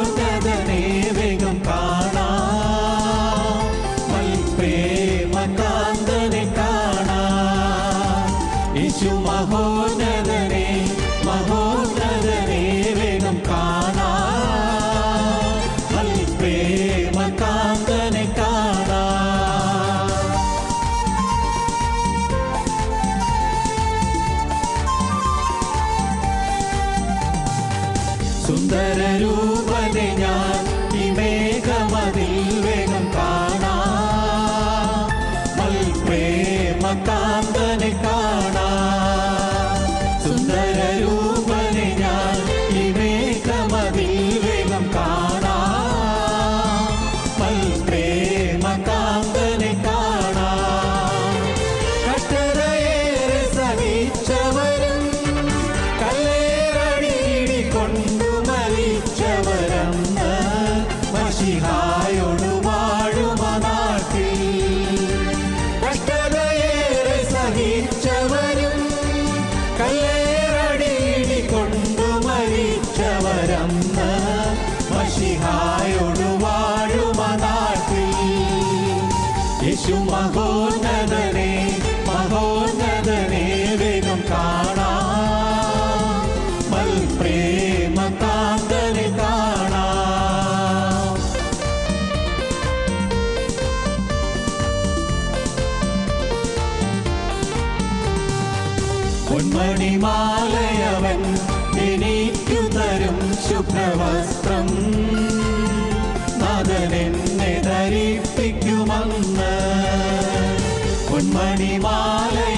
مرتدى பொன்மணி மாலை.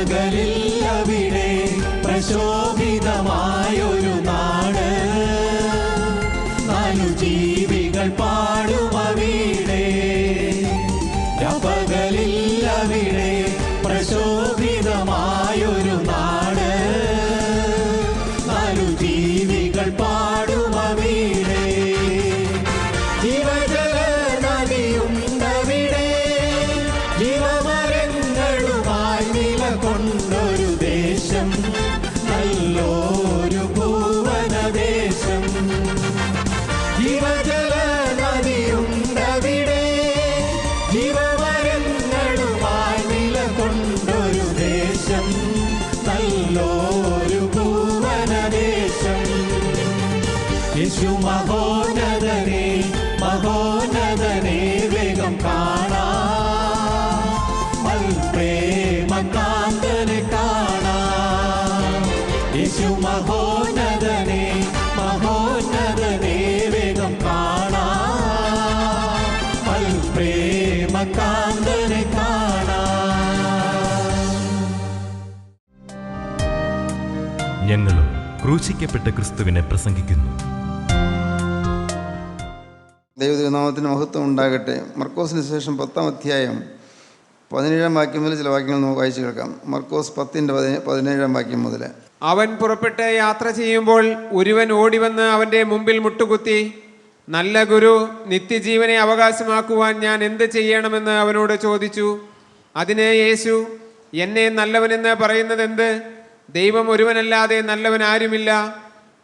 പകലിൽ അവിടെ പ്രശോഭിതമായൊരു ക്രൂശിക്കപ്പെട്ട ക്രിസ്തുവിനെ പ്രസംഗിക്കുന്നു. ദൈവതിരുനാമത്തിന് മഹത്വം ഉണ്ടാകട്ടെ. മർക്കോസിന് ശേഷം പത്താം അധ്യായം പതിനേഴാം വാക്യം മുതൽ ചില വാക്യങ്ങൾ നമുക്ക് വായിച്ചു കേൾക്കാം. മർക്കോസ് പത്തിന്റെ പതിനേ പതിനേഴാം വാക്യം മുതൽ അവൻ പുറപ്പെട്ട് യാത്ര ചെയ്യുമ്പോൾ ഒരുവൻ ഓടിവന്ന് അവന്റെ മുമ്പിൽ മുട്ടുകുത്തി നല്ല ഗുരു നിത്യജീവനെ അവകാശമാക്കുവാൻ ഞാൻ എന്ത് ചെയ്യണമെന്ന് അവനോട് ചോദിച്ചു. അതിനെ യേശു എന്നെ നല്ലവനെന്ന് പറയുന്നത് എന്ത് ദൈവം ഒരുവനല്ലാതെ നല്ലവൻ ആരുമില്ല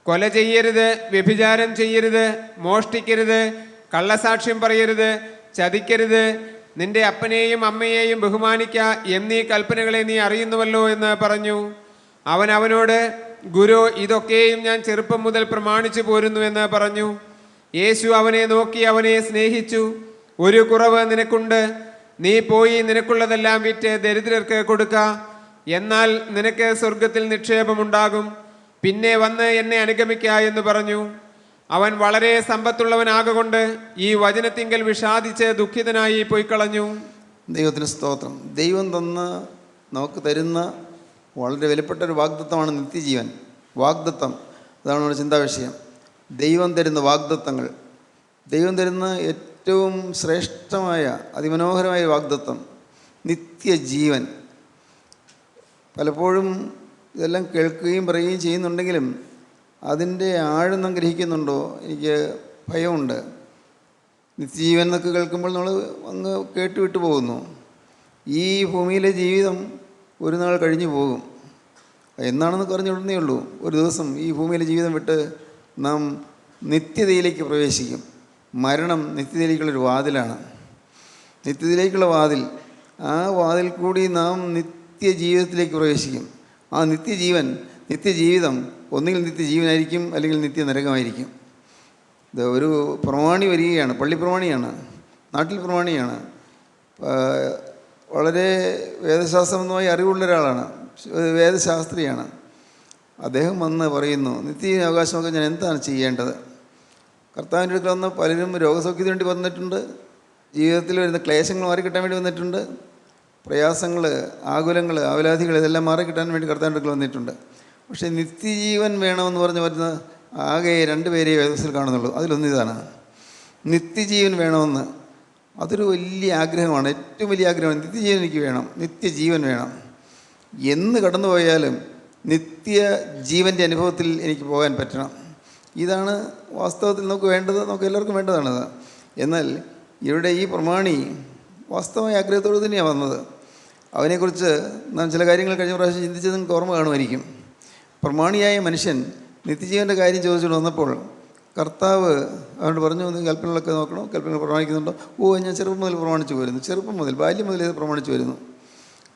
കൊല ചെയ്യരുത് വ്യഭിചാരം ചെയ്യരുത് മോഷ്ടിക്കരുത് കള്ളസാക്ഷ്യം പറയരുത് ചതിക്കരുത്. നിന്റെ അപ്പനെയും അമ്മയെയും ബഹുമാനിക്ക എന്നീ കൽപ്പനകളെ നീ അറിയുന്നുവല്ലോ എന്ന് പറഞ്ഞു. അവൻ അവനോട് ഗുരു ഇതൊക്കെയും ഞാൻ ചെറുപ്പം മുതൽ പ്രമാണിച്ചു പോരുന്നു എന്ന് പറഞ്ഞു. യേശു അവനെ നോക്കി അവനെ സ്നേഹിച്ചു. ഒരു കുറവ് നിനക്കുണ്ട്. നീ പോയി നിനക്കുള്ളതെല്ലാം വിറ്റ് ദരിദ്രർക്ക് കൊടുക്ക. എന്നാൽ നിനക്ക് സ്വർഗത്തിൽ നിക്ഷേപമുണ്ടാകും. പിന്നെ വന്ന് എന്നെ അനുഗമിക്ക എന്ന് പറഞ്ഞു. അവൻ വളരെ സമ്പത്തുള്ളവനാകൊണ്ട് ഈ വചനത്തിങ്കൽ വിഷാദിച്ച് ദുഃഖിതനായി പോയിക്കളഞ്ഞു. ദൈവത്തിന് സ്തോത്രം. ദൈവം തന്ന് നമുക്ക് തരുന്ന വളരെ വിലപ്പെട്ട ഒരു വാഗ്ദത്വമാണ് നിത്യജീവൻ. വാഗ്ദത്തം. അതാണ് നമ്മുടെ ചിന്താവിഷയം ദൈവം തരുന്ന വാഗ്ദത്തങ്ങൾ. ദൈവം തരുന്ന ഏറ്റവും ശ്രേഷ്ഠമായ അതിമനോഹരമായ വാഗ്ദത്തം. നിത്യജീവൻ. പലപ്പോഴും ഇതെല്ലാം കേൾക്കുകയും പറയുകയും ചെയ്യുന്നുണ്ടെങ്കിലും അതിന്റെ ആഴം ഗ്രഹിക്കുന്നുണ്ടോ? എനിക്ക് ഭയമുണ്ട്. നിത്യജീവൻ എന്നൊക്കെ കേൾക്കുമ്പോൾ നമ്മൾ അങ്ങ് കേട്ടുവിട്ട് പോകുന്നു. ഈ ഭൂമിയിലെ ജീവിതം ഒരു നാൾ കഴിഞ്ഞു പോകും. എന്നാണെന്ന് പറഞ്ഞുവിടുന്നേ ഉള്ളൂ. ഒരു ദിവസം ഈ ഭൂമിയിലെ ജീവിതം വിട്ട് നാം നിത്യതയിലേക്ക് പ്രവേശിക്കും. മരണം നിത്യതയിലേക്കുള്ളൊരു വാതിലാണ്. നിത്യതയിലേക്കുള്ള വാതിൽ. ആ വാതിൽ കൂടി നാം നിത്യജീവിതത്തിലേക്ക് പ്രവേശിക്കും. ആ നിത്യജീവൻ നിത്യജീവിതം ഒന്നുകിൽ നിത്യജീവനായിരിക്കും അല്ലെങ്കിൽ നിത്യനരകമായിരിക്കും. ഇത് ഒരു പ്രമാണി വരികയാണ് പള്ളി പ്രമാണിയാണ് നാട്ടിൽ പ്രമാണിയാണ്. വളരെ വേദശാസ്ത്രമായി അറിവുള്ള ഒരാളാണ് വേദശാസ്ത്രിയാണ്. അദ്ദേഹം വന്ന് പറയുന്നു നിത്യ അവകാശമൊക്കെ ഞാൻ എന്താണ് ചെയ്യേണ്ടത്? കർത്താവിന്റെ അടുക്കൽ വന്ന് പലരും രോഗസൗഖ്യത്തിന് വേണ്ടി വന്നിട്ടുണ്ട് ജീവിതത്തിൽ വരുന്ന ക്ലേശങ്ങൾ മാറിക്കിട്ടാൻ വേണ്ടി വന്നിട്ടുണ്ട് പ്രയാസങ്ങൾ ആകുലങ്ങൾ ആവലാധികൾ ഇതെല്ലാം മാറിക്കിട്ടാൻ വേണ്ടി കർത്താവിന്റെ അടുക്കൽ വന്നിട്ടുണ്ട്. പക്ഷേ നിത്യജീവൻ വേണമെന്ന് പറഞ്ഞ് വരുന്ന ആകെ രണ്ട് പേരെ വേദത്തിൽ കാണുന്നുള്ളൂ. അതിലൊന്ന് ഇതാണ്. നിത്യജീവൻ വേണമെന്ന് അതൊരു വലിയ ആഗ്രഹമാണ്. ഏറ്റവും വലിയ ആഗ്രഹമാണ്. നിത്യജീവൻ എനിക്ക് വേണം. നിത്യജീവൻ വേണം. എന്ന് കടന്നു പോയാലും നിത്യ ജീവന്റെ അനുഭവത്തിൽ എനിക്ക് പോകാൻ പറ്റണം. ഇതാണ് വാസ്തവത്തിൽ നമുക്ക് വേണ്ടത് നമുക്ക് എല്ലാവർക്കും വേണ്ടതാണത്. എന്നാൽ ഇവിടെ ഈ പ്രമാണി വാസ്തവമായ ആഗ്രഹത്തോട് തന്നെയാണ് വന്നത്. അവനെക്കുറിച്ച് നാം ചില കാര്യങ്ങൾ കഴിഞ്ഞ പ്രാവശ്യം ചിന്തിച്ചത് നിങ്ങൾക്ക് ഓർമ്മ കാണുമായിരിക്കും. പ്രമാണിയായ മനുഷ്യൻ നിത്യജീവന്റെ കാര്യം ചോദിച്ചുകൊണ്ട് വന്നപ്പോൾ കർത്താവ് അവനോട് പറഞ്ഞു കൽപ്പനകളൊക്കെ നോക്കണോ? കൽപ്പനകൾ പ്രമാണിക്കുന്നുണ്ടോ? ഓ ഞാൻ ചെറുപ്പം മുതൽ പ്രമാണിച്ചു വരുന്നു ചെറുപ്പം മുതൽ ബാല്യം മുതൽ ഇത് പ്രമാണിച്ചു വരുന്നു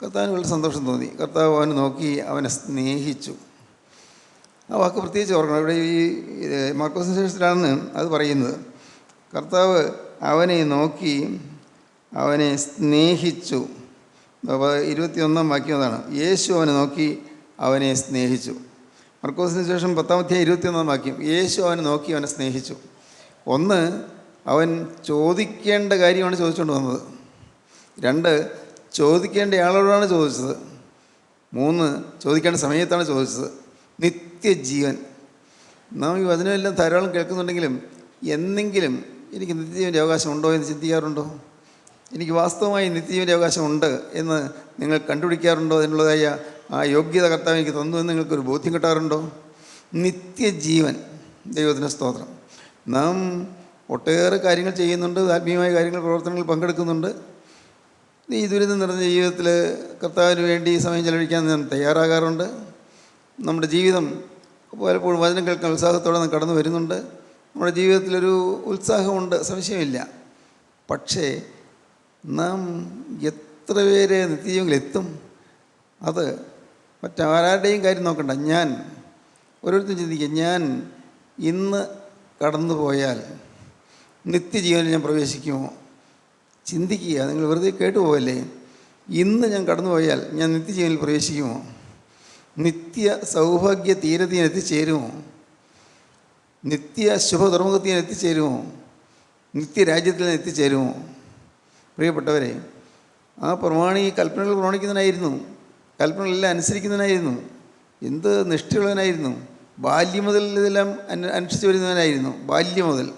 കർത്താവിന് വളരെ സന്തോഷം തോന്നി. കർത്താവ് അവനെ നോക്കി അവനെ സ്നേഹിച്ചു. ആ വാക്ക് പ്രത്യേകിച്ച് ഓർക്കണം. ഇവിടെ ഈ മാർക്കോസിന് അത് പറയുന്നത്. കർത്താവ് അവനെ നോക്കി അവനെ സ്നേഹിച്ചു. ഇരുപത്തിയൊന്നാം വാക്യം അതാണ്. യേശു അവനെ നോക്കി അവനെ സ്നേഹിച്ചു. മർക്കോസിന് ശേഷം പത്താമത്തെ ഇരുപത്തിയൊന്നാം വാക്യം. യേശു അവനെ നോക്കി അവനെ സ്നേഹിച്ചു. ഒന്ന് അവൻ ചോദിക്കേണ്ട കാര്യമാണ് ചോദിച്ചുകൊണ്ട് വന്നത്. രണ്ട് ചോദിക്കേണ്ട ആളോടാണ് ചോദിച്ചത്. മൂന്ന് ചോദിക്കേണ്ട സമയത്താണ് ചോദിച്ചത്. നിത്യജീവൻ. നാം ഈ വചനമെല്ലാം ധാരാളം കേൾക്കുന്നുണ്ടെങ്കിലും എന്നെങ്കിലും എനിക്ക് നിത്യജീവന്റെ അവകാശം ഉണ്ടോ എന്ന് ചിന്തിക്കാറുണ്ടോ? എനിക്ക് വാസ്തവമായി നിത്യജീവന്റെ അവകാശം ഉണ്ട് എന്ന് നിങ്ങൾ കണ്ടുപിടിക്കാറുണ്ടോ? അതിനുള്ളതായ ആ യോഗ്യത കർത്താവ് എനിക്ക് തന്നു എന്ന് നിങ്ങൾക്കൊരു ബോധ്യം കിട്ടാറുണ്ടോ? നിത്യജീവൻ ദൈവത്തിന്റെ സ്തോത്രം. നാം ഒട്ടേറെ കാര്യങ്ങൾ ചെയ്യുന്നുണ്ട് ആത്മീയമായ കാര്യങ്ങൾ പ്രവർത്തനങ്ങളിൽ പങ്കെടുക്കുന്നുണ്ട്. ഈ ദുരിതം നിറഞ്ഞ ജീവിതത്തിൽ കർത്താവിന് വേണ്ടി സമയം ചെലവഴിക്കാൻ ഞാൻ തയ്യാറാകാറുണ്ട്. നമ്മുടെ ജീവിതം പലപ്പോഴും വചനം കേൾക്കാൻ ഉത്സാഹത്തോടെ നാം കടന്നു വരുന്നുണ്ട്. നമ്മുടെ ജീവിതത്തിലൊരു ഉത്സാഹമുണ്ട് സംശയമില്ല. പക്ഷേ നാം എത്ര പേരെ നിത്യജീവനിലെത്തും അത് മറ്റാരുടെയും കാര്യം നോക്കണ്ട. ഞാൻ ഓരോരുത്തരും ചിന്തിക്കുക. ഞാൻ ഇന്ന് കടന്നു പോയാൽ നിത്യജീവനിൽ ഞാൻ പ്രവേശിക്കുമോ? ചിന്തിക്കുക. നിങ്ങൾ വെറുതെ കേട്ടു പോവല്ലേ ഇന്ന് ഞാൻ കടന്നു പോയാൽ ഞാൻ നിത്യജീവനിൽ പ്രവേശിക്കുമോ? നിത്യ സൗഭാഗ്യ തീരത്തിന് എത്തിച്ചേരുമോ? നിത്യ ശുഭ ഞാൻ എത്തിച്ചേരുമോ നിത്യരാജ്യത്തിൽ എത്തിച്ചേരുമോ? പ്രിയപ്പെട്ടവരെ ആ പ്രമാണി കൽപ്പനകൾ പ്രമാണിക്കുന്നതിനായിരുന്നു. കൽപ്പനകളെല്ലാം അനുസരിക്കുന്നതിനായിരുന്നു. എന്ത് നിഷ്ഠയുള്ളവനായിരുന്നു. ബാല്യം മുതൽ ഇതെല്ലാം അനുഷ്ഠിച്ചു അനുഷ്ഠിച്ച് വരുന്നവനായിരുന്നു. ബാല്യം മുതൽ.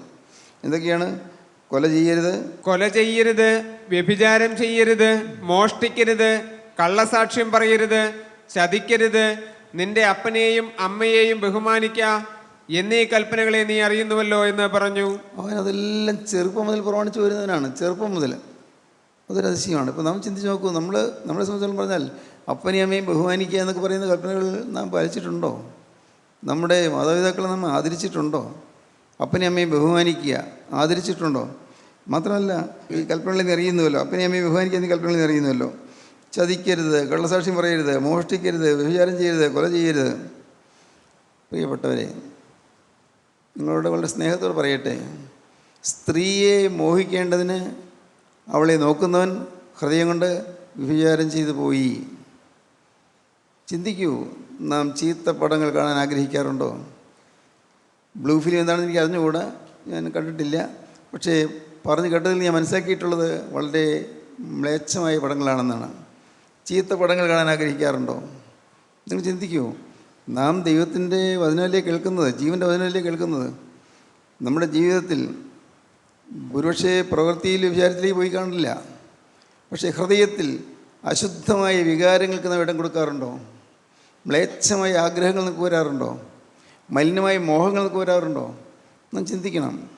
എന്തൊക്കെയാണ്? കൊല ചെയ്യരുത്. കൊല ചെയ്യരുത്. വ്യഭിചാരം ചെയ്യരുത്. മോഷ്ടിക്കരുത്. കള്ളസാക്ഷ്യം പറയരുത്. ചതിക്കരുത്. നിന്റെ അപ്പനെയും അമ്മയെയും ബഹുമാനിക്ക. എന്നീ കൽപ്പനകളെ നീ അറിയുന്നുവല്ലോ എന്ന് പറഞ്ഞു. അവൻ അതെല്ലാം ചെറുപ്പം മുതൽ പ്രമാണിച്ചു വരുന്നവനാണ്. ചെറുപ്പം മുതൽ. അതൊരു അതിശയമാണ്. ഇപ്പോൾ നാം ചിന്തിച്ച് നോക്കൂ നമ്മൾ നമ്മളെ സംബന്ധിച്ചോളം പറഞ്ഞാൽ അപ്പനെയും അമ്മയും ബഹുമാനിക്കുക എന്നൊക്കെ പറയുന്ന കൽപ്പനകൾ നാം പാലിച്ചിട്ടുണ്ടോ? നമ്മുടെ മാതാപിതാക്കളെ നാം ആദരിച്ചിട്ടുണ്ടോ? അപ്പനെയും അമ്മയും ബഹുമാനിക്കുക ആദരിച്ചിട്ടുണ്ടോ? മാത്രമല്ല ഈ കൽപ്പനകളിൽ നിന്ന് അറിയുന്നുവല്ലോ അപ്പനെയും അമ്മയും ബഹുമാനിക്കുക എന്നീ കൽപ്പനകളിൽ നിന്ന് അറിയുന്നുവല്ലോ ചതിക്കരുത് കള്ളസാക്ഷ്യം പറയരുത് മോഷ്ടിക്കരുത് വ്യഭിചാരം ചെയ്യരുത് കൊല ചെയ്യരുത്. പ്രിയപ്പെട്ടവരെ നിങ്ങളോട് വളരെ സ്നേഹത്തോട് പറയട്ടെ. സ്ത്രീയെ മോഹിക്കേണ്ടതിന് അവളെ നോക്കുന്നവൻ ഹൃദയം കൊണ്ട് വിഭിചാരം ചെയ്തു പോയി. ചിന്തിക്കൂ നാം ചീത്ത പടങ്ങൾ കാണാൻ ആഗ്രഹിക്കാറുണ്ടോ? ബ്ലൂ ഫിലിം എന്താണെന്ന് എനിക്ക് അറിഞ്ഞുകൂടാ ഞാൻ കണ്ടിട്ടില്ല. പക്ഷേ പറഞ്ഞു കേട്ടതിൽ ഞാൻ മനസ്സിലാക്കിയിട്ടുള്ളത് വളരെ മ്ലേച്ഛമായ പടങ്ങളാണെന്നാണ്. ചീത്ത പടങ്ങൾ കാണാൻ ആഗ്രഹിക്കാറുണ്ടോ? നിങ്ങൾ ചിന്തിക്കൂ നാം ദൈവത്തിന്റെ വചനമല്ലേ കേൾക്കുന്നത് ജീവന്റെ വചനമല്ലേ കേൾക്കുന്നത്? നമ്മുടെ ജീവിതത്തിൽ ഒരുപക്ഷെ പ്രവൃത്തിയിൽ വിചാരത്തിലേക്ക് പോയി കാണില്ല പക്ഷേ ഹൃദയത്തിൽ അശുദ്ധമായ വികാരങ്ങൾക്ക് നാം ഇടം കൊടുക്കാറുണ്ടോ? മ്ലേച്ഛമായ ആഗ്രഹങ്ങൾ നമുക്ക് വരാറുണ്ടോ? മലിനമായ മോഹങ്ങൾ നമുക്ക് വരാറുണ്ടോ? നാം ചിന്തിക്കണം.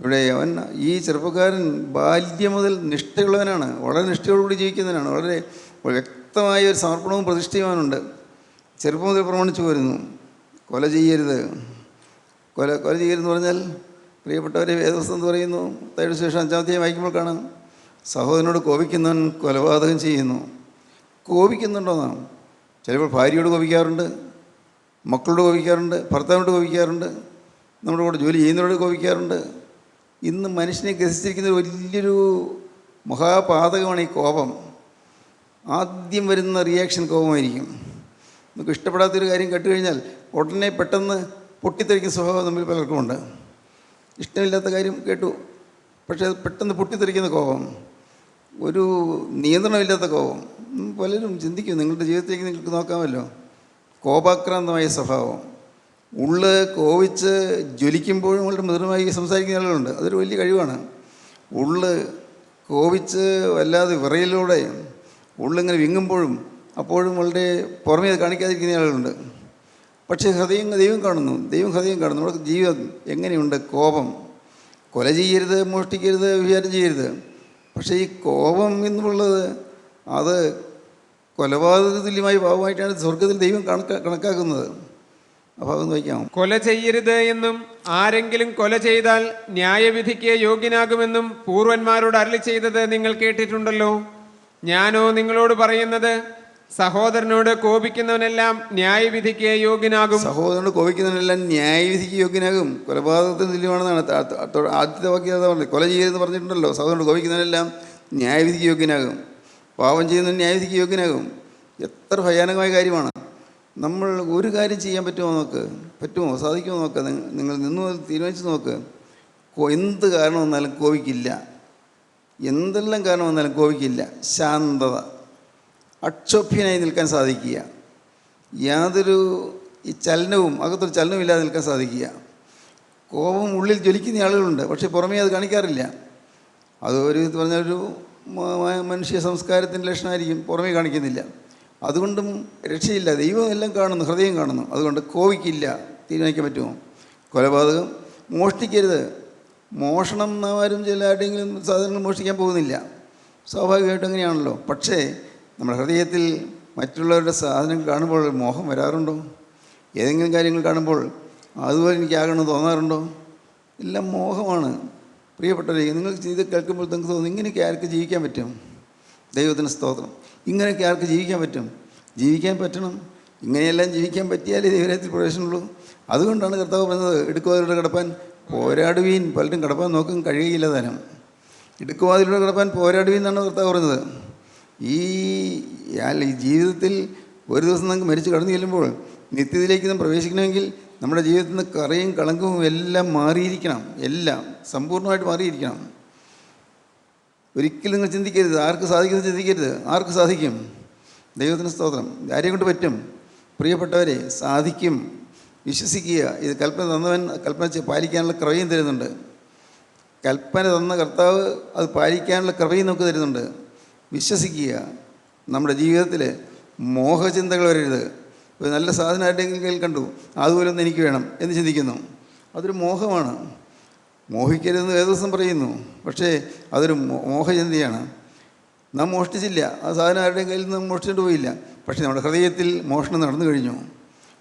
ഇവിടെ അവൻ ഈ ചെറുപ്പക്കാരൻ ബാല്യം മുതൽ നിഷ്ഠയുള്ളവനാണ്. വളരെ നിഷ്ഠയോടുകൂടി ജീവിക്കുന്നവനാണ്. വളരെ വ്യക്തമായ ഒരു സമർപ്പണവും പ്രതിഷ്ഠയുമാനുണ്ട് ചെറുപ്പം മുതൽ പ്രമാണിച്ചു വരുന്നു കൊല ചെയ്യരുത്. കൊല കൊല ചെയ്യരുതെന്ന് പറഞ്ഞാൽ പ്രിയപ്പെട്ടവരെ വേദവസ്തം എന്ന് പറയുന്നു. തൈയുടെ ശേഷം അഞ്ചാമത്തെ വായിക്കുമ്പോൾ കാണാം സഹോദരനോട് കോപിക്കുന്നവൻ കൊലപാതകം ചെയ്യുന്നു. കോപിക്കുന്നുണ്ടോന്നാണ് ചിലപ്പോൾ ഭാര്യയോട് കോപിക്കാറുണ്ട് മക്കളോട് കോപിക്കാറുണ്ട് ഭർത്താവിനോട് കോപിക്കാറുണ്ട് നമ്മുടെ കൂടെ ജോലി ചെയ്യുന്നവരോട് കോപിക്കാറുണ്ട്. ഇന്ന് മനുഷ്യനെ ഗ്രസിച്ചിരിക്കുന്ന വലിയൊരു മഹാപാതകമാണ് ഈ കോപം. ആദ്യം വരുന്ന റിയാക്ഷൻ കോപമായിരിക്കും. നമുക്ക് ഇഷ്ടപ്പെടാത്തൊരു കാര്യം കേട്ടുകഴിഞ്ഞാൽ ഉടനെ പെട്ടെന്ന് പൊട്ടിത്തെറിക്കുന്ന സ്വഭാവം നമ്മൾ പലർക്കുമുണ്ട്. ഇഷ്ടമില്ലാത്ത കാര്യം കേട്ടു. പക്ഷേ അത് പെട്ടെന്ന് പൊട്ടിത്തെറിക്കുന്ന കോപം ഒരു നിയന്ത്രണമില്ലാത്ത കോപം. പലരും ചിന്തിക്കും നിങ്ങളുടെ ജീവിതത്തിലേക്ക് നിങ്ങൾക്ക് നോക്കാമല്ലോ. കോപാക്രാന്തമായ സ്വഭാവം. ഉള്ള് കോവിച്ച് ജ്വലിക്കുമ്പോഴും വളരെ മധുരമായി സംസാരിക്കുന്ന ആളുകളുണ്ട്. അതൊരു വലിയ കഴിവാണ്. ഉള്ള് കോവിച്ച് വല്ലാതെ വിറയിലൂടെ ഉള്ളിങ്ങനെ വിങ്ങുമ്പോഴും അപ്പോഴും വളരെ പുറമേ കാണിക്കാതിരിക്കുന്ന ആളുകളുണ്ട്. പക്ഷേ ഹൃദയം ദൈവം കാണുന്നു. ദൈവം ഹൃദയം കാണുന്നു. നമ്മുടെ ജീവിതം എങ്ങനെയുണ്ട്? കോപം. കൊല ചെയ്യരുത് മോഷ്ടിക്കരുത് വിചാരം ചെയ്യരുത്. പക്ഷേ ഈ കോപം എന്നുള്ളത് അത് കൊലപാതക തുല്യമായ ഭാവമായിട്ടാണ് സ്വർഗത്തിൽ ദൈവം കണക്കാ കണക്കാക്കുന്നത്. കൊല ചെയ്യരുത് എന്നും ആരെങ്കിലും കൊല ചെയ്താൽ ന്യായവിധിക്ക് യോഗ്യനാകുമെന്നും പൂർവന്മാരോട് അരളി ചെയ്തത് നിങ്ങൾ കേട്ടിട്ടുണ്ടല്ലോ. ഞാനോ നിങ്ങളോട് പറയുന്നത് സഹോദരനോട് കോപിക്കുന്നവനെല്ലാം ന്യായവിധിക്ക് യോഗ്യനാകും. സഹോദരനോട് കോപിക്കുന്നവനെല്ലാം ന്യായവിധിക്ക് യോഗ്യനാകും. കൊലപാതകത്തിന് തുല്യമാണെന്നാണ് ആദ്യത്തെ വാക്യം അതാ പറഞ്ഞത്. കൊല ചെയ്യരുതെന്ന് പറഞ്ഞിട്ടുണ്ടല്ലോ. സഹോദരനോട് കോപിക്കുന്നവനെല്ലാം ന്യായവിധിക്ക് യോഗ്യനാകും. പാപം ചെയ്യുന്നതിന് ന്യായവിധിക്ക് യോഗ്യനാകും. എത്ര ഭയാനകമായ കാര്യമാണ്. നമ്മൾ ഒരു കാര്യം ചെയ്യാൻ പറ്റുമോ നോക്ക്? പറ്റുമോ? സാധിക്കുമോ നോക്ക്? നിങ്ങൾ നിന്ന് തീരുമാനിച്ച് നോക്ക്. എന്ത് കാരണം വന്നാലും കോപിക്കില്ല. എന്തെല്ലാം കാരണം വന്നാലും കോപിക്കില്ല. ശാന്തത. അക്ഷോഭ്യനായി നിൽക്കാൻ സാധിക്കുക. യാതൊരു ഈ ചലനവും അകത്തൊരു ചലനവും ഇല്ലാതെ നിൽക്കാൻ സാധിക്കുക. കോപം ഉള്ളിൽ ജ്വലിക്കുന്ന ആളുകളുണ്ട് പക്ഷേ പുറമേ അത് കാണിക്കാറില്ല. അത് ഒരു ഇത് പറഞ്ഞൊരു ഒരു മനുഷ്യ സംസ്കാരത്തിന്റെ ലക്ഷണമായിരിക്കും പുറമേ കാണിക്കുന്നില്ല. അതുകൊണ്ടും രക്ഷയില്ല ദൈവം എല്ലാം കാണുന്നു ഹൃദയം കാണുന്നു. അതുകൊണ്ട് കോവിക്കില്ല തീരുമാനിക്കാൻ പറ്റുമോ? കൊലപാതകം മോഷ്ടിക്കരുത്. മോഷണം ആരും ചില ആരുടെയെങ്കിലും സാധനങ്ങൾ മോഷ്ടിക്കാൻ പോകുന്നില്ല. സ്വാഭാവികമായിട്ടും അങ്ങനെയാണല്ലോ. പക്ഷേ നമ്മുടെ ഹൃദയത്തിൽ മറ്റുള്ളവരുടെ സാധനം കാണുമ്പോൾ മോഹം വരാറുണ്ടോ? ഏതെങ്കിലും കാര്യങ്ങൾ കാണുമ്പോൾ അതുപോലെ എനിക്കാകണമെന്ന് തോന്നാറുണ്ടോ? എല്ലാം മോഹമാണ്. പ്രിയപ്പെട്ടവരെ നിങ്ങൾ ഇത് കേൾക്കുമ്പോൾ നിങ്ങൾക്ക് തോന്നുന്നു ഇങ്ങനെയൊക്കെ ആർക്ക് ജീവിക്കാൻ പറ്റും? ദൈവത്തിന് സ്തോത്രം. ഇങ്ങനെയൊക്കെ ആർക്ക് ജീവിക്കാൻ പറ്റും? ജീവിക്കാൻ പറ്റണം. ഇങ്ങനെയെല്ലാം ജീവിക്കാൻ പറ്റിയാലേ ദൈവരാത്തിൽ പ്രവേശനമുള്ളൂ. അതുകൊണ്ടാണ് കർത്താവ് പറഞ്ഞത് എടുക്കുവാതിലൂടെ കിടപ്പാൻ പോരാടുവീൻ. പലരും കിടപ്പാൻ നോക്കും കഴിയുകയില്ല തരം എടുക്കുവാതിലൂടെ കിടപ്പാൻ പോരാടുവീൻ എന്നാണ് കർത്താവ് പറഞ്ഞത്. ഈ അല്ല, ഈ ജീവിതത്തിൽ ഒരു ദിവസം നമുക്ക് മരിച്ചു കടന്നു ചെല്ലുമ്പോൾ നിത്യത്തിലേക്ക് നാം പ്രവേശിക്കണമെങ്കിൽ നമ്മുടെ ജീവിതത്തിൽ നിന്ന് കറയും കളങ്കവും എല്ലാം മാറിയിരിക്കണം. എല്ലാം സമ്പൂർണമായിട്ട് മാറിയിരിക്കണം. ഒരിക്കലും നിങ്ങൾ ചിന്തിക്കരുത്. ആർക്ക് സാധിക്കുന്നത് ചിന്തിക്കരുത്. ആർക്ക് സാധിക്കും? ദൈവത്തിന് സ്തോത്രം. ആരെയും കൊണ്ട് പറ്റും? പ്രിയപ്പെട്ടവരെ സാധിക്കും. വിശ്വസിക്കുക. ഇത് കൽപ്പന തന്നവൻ കൽപ്പന പാലിക്കാനുള്ള ക്രയം തരുന്നുണ്ട്. കൽപ്പന തന്ന കർത്താവ് അത് പാലിക്കാനുള്ള ക്രമയും നമുക്ക് തരുന്നുണ്ട്. വിശ്വസിക്കുക. നമ്മുടെ ജീവിതത്തിൽ മോഹചിന്തകൾ വരരുത്. ഒരു നല്ല സാധനം ആരുടെയെങ്കിലും കണ്ടു അതുപോലെ ഒന്ന് എനിക്ക് വേണം എന്ന് ചിന്തിക്കുന്നു. അതൊരു മോഹമാണ്. മോഹിക്കരുതെന്ന് വേദവസം പറയുന്നു. പക്ഷേ അതൊരു മോഹചിന്തയാണ്. നാം മോഷ്ടിച്ചില്ല. ആ സാധനം ആരുടെയും കയ്യിൽ നിന്ന് മോഷ്ടിച്ചിട്ട് പോയില്ല. പക്ഷേ നമ്മുടെ ഹൃദയത്തിൽ മോഷണം നടന്നു കഴിഞ്ഞു.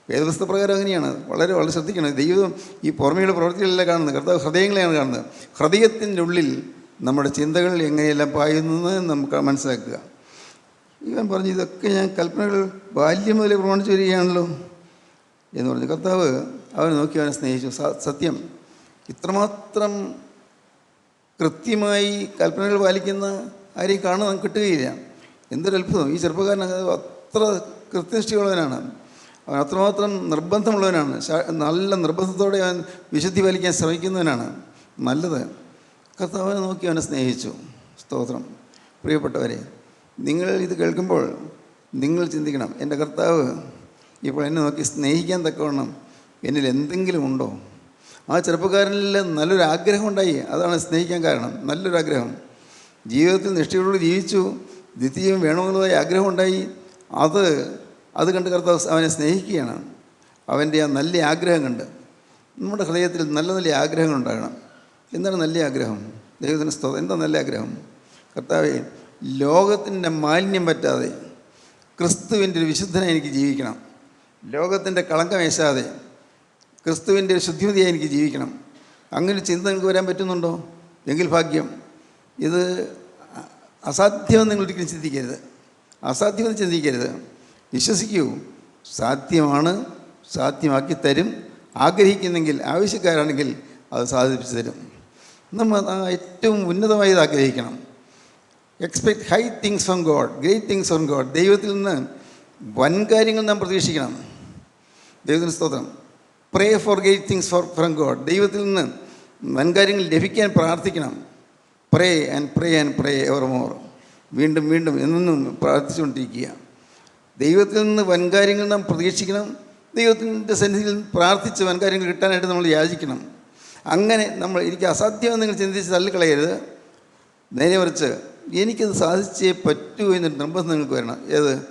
വേദവസ്ഥ പ്രകാരം അങ്ങനെയാണ്. വളരെ വളരെ ശ്രദ്ധിക്കണം. ദൈവം ഈ പുറമെയുള്ള പ്രവൃത്തികളല്ല കാണുന്നത്. കർത്താവ് ഹൃദയങ്ങളെയാണ് കാണുന്നത്. ഹൃദയത്തിന്റെ ഉള്ളിൽ നമ്മുടെ ചിന്തകൾ എങ്ങനെയെല്ലാം പായുന്നത് നമുക്ക് മനസ്സിലാക്കുക. ഇവൻ പറഞ്ഞു ഇതൊക്കെ ഞാൻ കൽപ്പനകൾ ബാല്യം മുതലേ പ്രമാണിച്ചു വരികയാണല്ലോ. എന്ന് പറഞ്ഞു. കർത്താവ് അവനെ നോക്കി അവനെ സ്നേഹിച്ചു. സത്യം ഇത്രമാത്രം കൃത്യമായി കൽപ്പനകൾ പാലിക്കുന്ന ആരെയും കാണാൻ നമുക്ക് കിട്ടുകയില്ല. എന്തൊരു അത്ഭുതം. ഈ ചെറുപ്പക്കാരൻ അത് അത്ര കൃത്യനിഷ്ഠയുള്ളവനാണ്. അവൻ അത്രമാത്രം നിർബന്ധമുള്ളവനാണ്. നല്ല നിർബന്ധത്തോടെ അവൻ വിശുദ്ധി പാലിക്കാൻ ശ്രമിക്കുന്നവനാണ്. നല്ലത്. കർത്താവിനെ നോക്കി അവനെ സ്നേഹിച്ചു. സ്തോത്രം. പ്രിയപ്പെട്ടവരെ നിങ്ങൾ ഇത് കേൾക്കുമ്പോൾ നിങ്ങൾ ചിന്തിക്കണം എന്റെ കർത്താവ് ഇപ്പോൾ എന്നെ നോക്കി സ്നേഹിക്കാൻ തക്കവണ്ണം എന്നിൽ എന്തെങ്കിലും ഉണ്ടോ? ആ ചെറുപ്പക്കാരനിൽ നല്ലൊരു ആഗ്രഹം ഉണ്ടായി അതാണ് സ്നേഹിക്കാൻ കാരണം. നല്ലൊരു ആഗ്രഹം ജീവിതത്തിൽ നിഷ്ഠയോട് ജീവിച്ചു. ദ്വിതീയം വേണമെന്നുള്ളതായി ആഗ്രഹം ഉണ്ടായി അത് അത് കണ്ട് കർത്താവ് അവനെ സ്നേഹിക്കുകയാണ്. അവന്റെ ആ നല്ല ആഗ്രഹം കണ്ട് നമ്മുടെ ഹൃദയത്തിൽ നല്ല നല്ല ആഗ്രഹങ്ങൾ ഉണ്ടാകണം. എന്താണ് നല്ല ആഗ്രഹം? ദൈവത്തിന് സ്തോത്രം എന്താ നല്ല ആഗ്രഹം? കർത്താവെ ലോകത്തിന്റെ മാലിന്യം പറ്റാതെ ക്രിസ്തുവിന്റെ ഒരു വിശുദ്ധനെ എനിക്ക് ജീവിക്കണം. ലോകത്തിന്റെ കളങ്കം വേശാതെ ക്രിസ്തുവിന്റെ ശുദ്ധിമതിയായി എനിക്ക് ജീവിക്കണം. അങ്ങനെ ചിന്ത നിങ്ങൾക്ക് വരാൻ പറ്റുന്നുണ്ടോ? എങ്കിൽ ഭാഗ്യം. ഇത് അസാധ്യമെന്ന് നിങ്ങൾ ഒരിക്കലും ചിന്തിക്കരുത്. അസാധ്യമെന്ന് ചിന്തിക്കരുത്. വിശ്വസിക്കൂ സാധ്യമാണ് സാധ്യമാക്കി തരും. ആഗ്രഹിക്കുന്നെങ്കിൽ ആവശ്യക്കാരാണെങ്കിൽ അത് സാധിപ്പിച്ചു തരും. നമ്മൾ ഏറ്റവും ഉന്നതമായത് ആഗ്രഹിക്കണം. Expect high things from God great things from God ദൈവത്തിൽ നിന്ന് വൻ കാര്യങ്ങൾ നാം പ്രതീക്ഷിക്കണം. ദൈവത്തിന് സ്തോത്രം. Pray for great things for from God ദൈവത്തിൽ നിന്ന് വൻ കാര്യങ്ങൾ ലഭിക്കാൻ പ്രാർത്ഥിക്കണം. Pray and pray and pray ever more വീണ്ടും വീണ്ടും എന്നും പ്രാർത്ഥിച്ചുകൊണ്ടിരിക്കുക. ദൈവത്തിൽ നിന്ന് വൻകാര്യങ്ങൾ നാം പ്രതീക്ഷിക്കണം. ദൈവത്തിന്റെ സന്നിധിയിൽ പ്രാർത്ഥിച്ച് വൻകാര്യങ്ങൾ കിട്ടാനായിട്ട് നമ്മൾ യാചിക്കണം. അങ്ങനെ നമ്മൾ എനിക്ക് അസാധ്യമെന്ന് നിങ്ങൾ ചിന്തിച്ച് തള്ളിക്കളയരുത്. നേരെ മറിച്ച് എനിക്കത് സാധിച്ചേ പറ്റൂ എന്നൊരു നിർബന്ധം നിങ്ങൾക്ക് വരണം. ഏത്?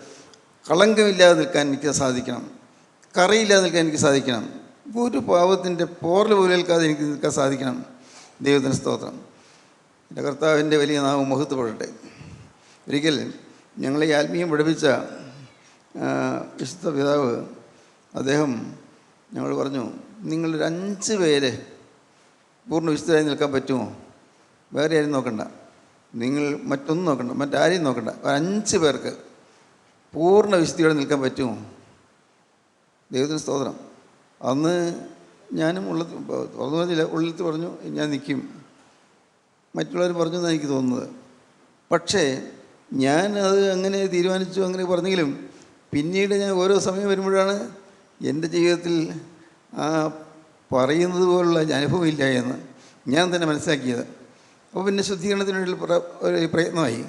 കളങ്കമില്ലാതെ നിൽക്കാൻ എനിക്ക് സാധിക്കണം. കറിയില്ലാതെ നിൽക്കാൻ എനിക്ക് സാധിക്കണം. ഒരു പാവത്തിന്റെ പോറൽ പോലെ ഏൽക്കാതെ എനിക്ക് നിൽക്കാൻ സാധിക്കണം. ദൈവത്തിന് സ്തോത്രം. എന്റെ കർത്താവിന്റെ വലിയ നാമം മുഖത്തുപെടട്ടെ ഒരിക്കൽ ഞങ്ങളെ ആത്മീയം പഠിപ്പിച്ച വിശുദ്ധ പിതാവ് അദ്ദേഹം ഞങ്ങൾ പറഞ്ഞു നിങ്ങളൊരു അഞ്ച് പേര് പൂർണ വിശുദ്ധരായി നിൽക്കാൻ പറ്റുമോ? വേറെ ആരും നോക്കണ്ട. നിങ്ങൾ മറ്റൊന്നും നോക്കണ്ട. മറ്റാരെയും നോക്കണ്ട. അഞ്ച് പേർക്ക് പൂർണ വിശുദ്ധിയോടെ നിൽക്കാൻ പറ്റുമോ? ദൈവത്തിന് സ്തോത്രം. അന്ന് ഞാനും ഉള്ള തുറന്നു പറഞ്ഞില്ല. ഉള്ളിൽ പറഞ്ഞു ഞാൻ നിൽക്കും. മറ്റുള്ളവർ പറഞ്ഞു എന്നാണ് എനിക്ക് തോന്നുന്നത്. പക്ഷേ ഞാൻ അത് അങ്ങനെ തീരുമാനിച്ചു അങ്ങനെ പറഞ്ഞെങ്കിലും പിന്നീട് ഞാൻ ഓരോ സമയം വരുമ്പോഴാണ് എന്റെ ജീവിതത്തിൽ ആ പറയുന്നത് പോലുള്ള അനുഭവമില്ല എന്ന് ഞാൻ തന്നെ മനസ്സിലാക്കിയത്. അപ്പോൾ പിന്നെ ശുദ്ധീകരണത്തിന് വേണ്ടി ഒരു പ്രയത്നമായി.